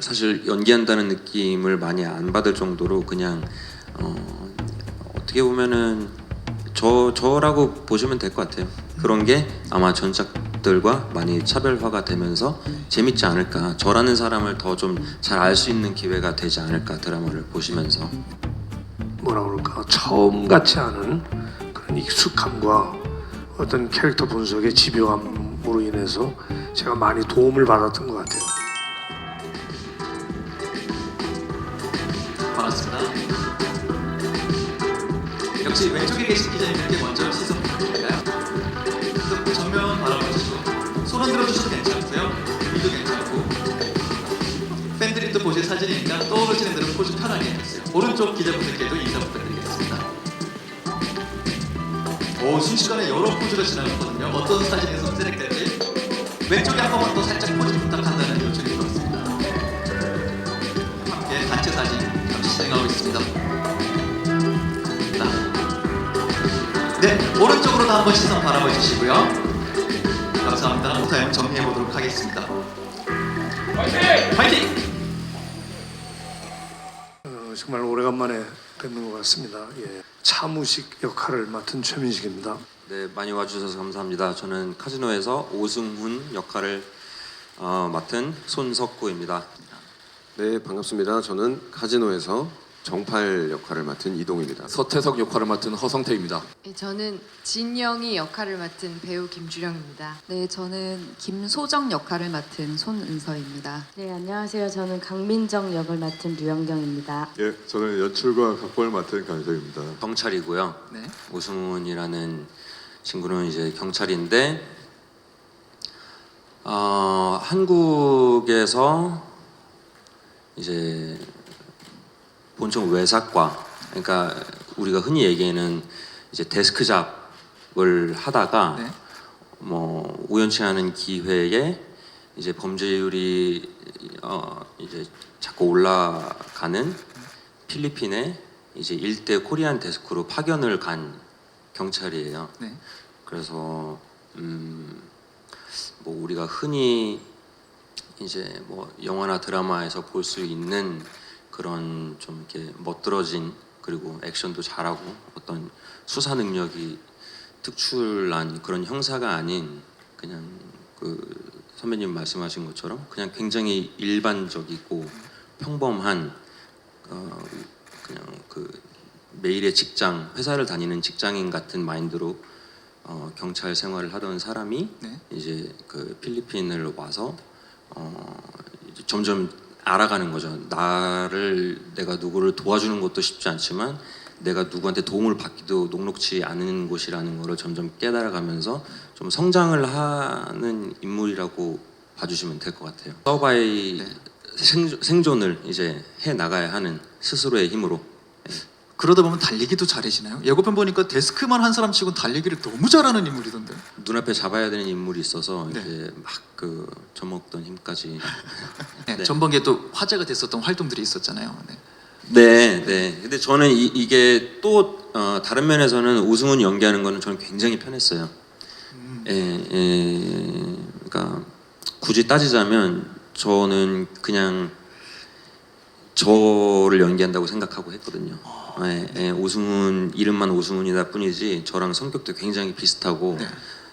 사실 연기한다는 느낌을 많이 안 받을 정도로 그냥 어, 어떻게 보면은 저 저라고 보시면 될 것 같아요. 그런 게 아마 전작들과 많이 차별화가 되면서 재밌지 않을까. 저라는 사람을 더 좀 잘 알 수 있는 기회가 되지 않을까 드라마를 보시면서. 뭐라 그럴까 처음 같지 않은 그런 익숙함과 어떤 캐릭터 분석의 집요함으로 인해서 제가 많이 도움을 받았던 것 같아요. 반갑습니다. 역시 왼쪽에 계신 기자님께 먼저 시선 부탁드릴까요? 그래서 정면 바라보시고 손 흔들어 주셔도 괜찮고요. 위도 괜찮고 팬들이 또 보실 사진이니까 떠오르시는 대로 포즈 편하게 해주세요. 오른쪽 기자분들께도 인사 부탁드리겠습니다. 오 순식간에 여러 포즈가 지나갔거든요. 어떤 사진에서 세lec될지 왼쪽에 한 번만 더 살짝 자, 네, 오른쪽으로도 한번 시선 바라봐 주시고요. 감사합니다. 타임 정리해 보도록 하겠습니다. 파이팅! 파이팅! 어, 정말 오래간만에 뵙는 것 같습니다. 예. 차무식 역할을 맡은 최민식입니다. 네, 많이 와주셔서 감사합니다. 저는 카지노에서 오승훈 역할을 어, 맡은 손석구입니다. 네 반갑습니다. 저는 카지노에서 정팔 역할을 맡은 이동입니다. 서태석 역할을 맡은 허성태입니다. 네, 저는 진영이 역할을 맡은 배우 김주령입니다. 네, 저는 김소정 역할을 맡은 손은서입니다. 네, 안녕하세요. 저는 강민정 역을 맡은 류영경입니다. 예, 저는 연출과 각본을 맡은 강정입니다. 경찰이고요. 네. 오승훈이라는 친구는 이제 경찰인데 어, 한국에서 이제 본청 외삭과 그러니까 우리가 흔히 얘기하는 이제 데스크 잡을 하다가 네. 뭐 우연치 않은 기회에 이제 범죄율이 어 이제 자꾸 올라가는 필리핀에 이제 일대 코리안 데스크로 파견을 간 경찰이에요. 네. 그래서 음, 뭐 우리가 흔히 이제 뭐 영화나 드라마에서 볼 수 있는 그런 좀 이렇게 멋들어진 그리고 액션도 잘하고 어떤 수사 능력이 특출난 그런 형사가 아닌 그냥 그 선배님 말씀하신 것처럼 그냥 굉장히 일반적이고 평범한 어 그냥 그 매일의 직장 회사를 다니는 직장인 같은 마인드로 어 경찰 생활을 하던 사람이 네. 이제 그 필리핀을 와서 어 이제 점점 알아가는 거죠. 나를 내가 누구를 도와주는 것도 쉽지 않지만 내가 누구한테 도움을 받기도 녹록지 않은 곳이라는 거를 점점 깨달아가면서 좀 성장을 하는 인물이라고 봐주시면 될 것 같아요. 서바이 생존, 생존을 이제 해 나가야 하는 스스로의 힘으로 그러다 보면 달리기도 잘해지나요? 예고편 보니까 데스크만 한 사람 치고 달리기를 너무 잘하는 인물이던데. 눈앞에 잡아야 되는 인물이 있어서 네. 이제 막 그 젖먹던 힘까지 네, 네. 전번기에 또 화제가 됐었던 활동들이 있었잖아요. 네. 네, 네. 근데 저는 이, 이게 또 어, 다른 면에서는 오승훈 연기하는 거는 저는 굉장히 편했어요. 예, 예, 그러니까 굳이 따지자면 저는 그냥 저를 연기한다고 생각하고 했거든요. 예, 예, 오승훈 이름만 오승훈이다 뿐이지 저랑 성격도 굉장히 비슷하고 네.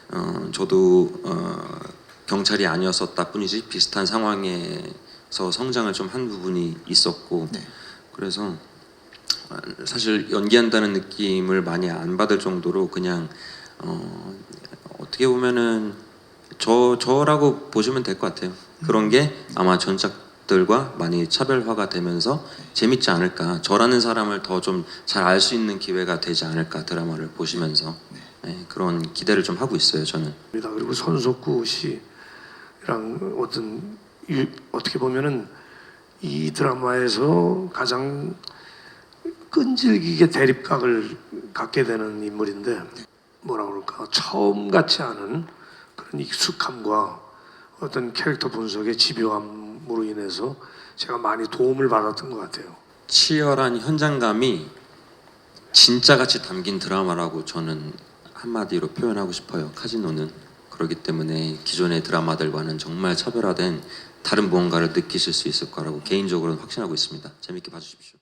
어, 저도 어, 경찰이 아니었었다 뿐이지 비슷한 상황에서 성장을 좀 한 부분이 있었고 네. 그래서 아, 사실 연기한다는 느낌을 많이 안 받을 정도로 그냥 어, 어떻게 보면은 저 저라고 보시면 될 것 같아요. 그런 게 아마 전작 들과 많이 차별화가 되면서 재밌지 않을까. 저라는 사람을 더 좀 잘 알 수 있는 기회가 되지 않을까 드라마를 보시면서 네, 그런 기대를 좀 하고 있어요. 저는. 그리고 손석구 씨랑 어떤 유- 어떻게 보면은 이 드라마에서 가장 끈질기게 대립각을 갖게 되는 인물인데 뭐라 그럴까 처음 같지 않은 그런 익숙함과 어떤 캐릭터 분석의 집요함 으로 인해서 제가 많이 도움을 받았던 것 같아요. 치열한 현장감이 진짜 같이 담긴 드라마라고 저는 한마디로 표현하고 싶어요. 카지노는 그렇기 때문에 기존의 드라마들과는 정말 차별화된 다른 무언가를 느끼실 수 있을 거라고 개인적으로는 확신하고 있습니다. 재밌게 봐주십시오.